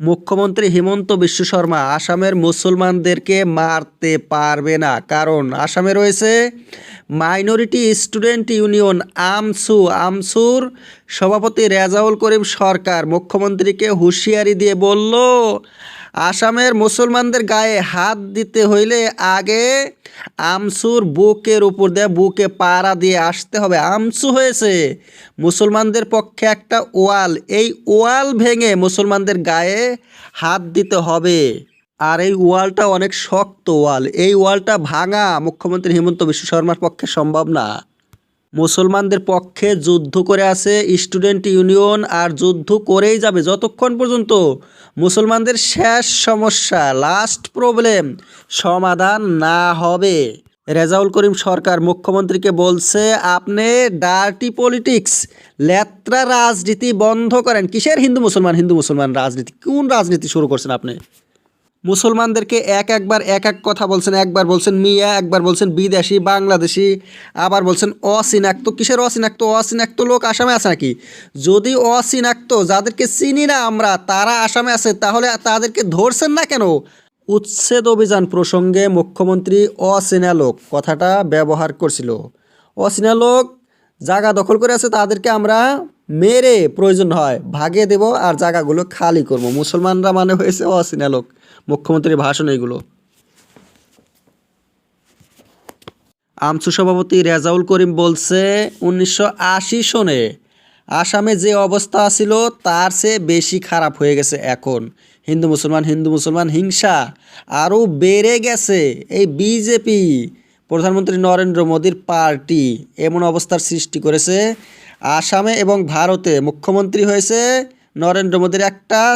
মুখ্যমন্ত্রী হিমন্ত বিশ্ব শর্মা আসামের মুসলমানদেরকে মারতে পারবে না। কারণ আসামে রয়েছে মাইনরিটি স্টুডেন্ট ইউনিয়ন আমসু। আমসুর সভাপতি রেজাউল করিম সরকার মুখ্যমন্ত্রীকে হুঁশিয়ারি দিয়ে বলল আসামের মুসলমানদের গায়ে হাত দিতে হইলে আগে আমসুর বুকের উপর দিয়ে বুকে পাড়া দিয়ে আসতে হবে। আমসু হয়েছে মুসলমানদের পক্ষে একটা ওয়াল। এই ওয়াল ভেঙে মুসলমানদের গায়ে হাত দিতে হবে। আর এই ওয়ালটা অনেক শক্ত ওয়াল। এই ওয়ালটা ভাঙা মুখ্যমন্ত্রী হিমন্ত বিশ্ব শর্মার পক্ষে সম্ভব না। মুসলমানদের পক্ষে যুদ্ধ করে আছে স্টুডেন্ট ইউনিয়ন আর যুদ্ধ করেই যাবে যতক্ষণ পর্যন্ত মুসলমানদের শেষ সমস্যা লাস্ট প্রবলেম সমাধান না হবে। রেজাউল করিম সরকার মুখ্যমন্ত্রীকে বলছে, আপনি ডার্টি পলিটিক্স লেত্রা রাজনীতি বন্ধ করেন। কিসের হিন্দু মুসলমান? হিন্দু মুসলমান রাজনীতি, কোন রাজনীতি শুরু করছেন আপনি? মুসলমানদেরকে এক একবার, এক এক কথা বলছেন, একবার বলছেন মিয়া, একবার বলছেন বিদেশি, বাংলাদেশি, আবার বলছেন অচিনাক্ত। কিসের অচিনাক্ত? অচিনাক্ত লোক আসামে আছে নাকি? যদি অচিনাক্ত, যাদেরকে চিনি না আমরা, তারা আসামে আছে, তাহলে তাদেরকে ধরছেন না কেন? উচ্ছেদ অভিযান প্রসঙ্গে মুখ্যমন্ত্রী অচেনা লোক কথাটা ব্যবহার করছিল। অচেনা লোক জায়গা দখল করে আছে, তাদেরকে আমরা মেরে প্রয়োজন হয় ভাগে দেব আর জায়গাগুলো খালি করব। মুসলমানরা মানে হয়েছে অচেনা লোক। মুখ্যমন্ত্রীর ভাষণ এইগুলো। আমসু সভাপতি রেজাউল করিম বলছে, উনিশশো আশি সনে আসামে যে অবস্থা ছিল, তার চেয়ে বেশি খারাপ হয়ে গেছে এখন। হিন্দু মুসলমান হিন্দু মুসলমান, হিংসা আরও বেড়ে গেছে। এই বিজেপি, প্রধানমন্ত্রী নরেন্দ্র মোদীর পার্টি এমন অবস্থার সৃষ্টি করেছে আসামে এবং ভারতে মুখ্যমন্ত্রী হয়েছে নরেন্দ্র মোদীর একটা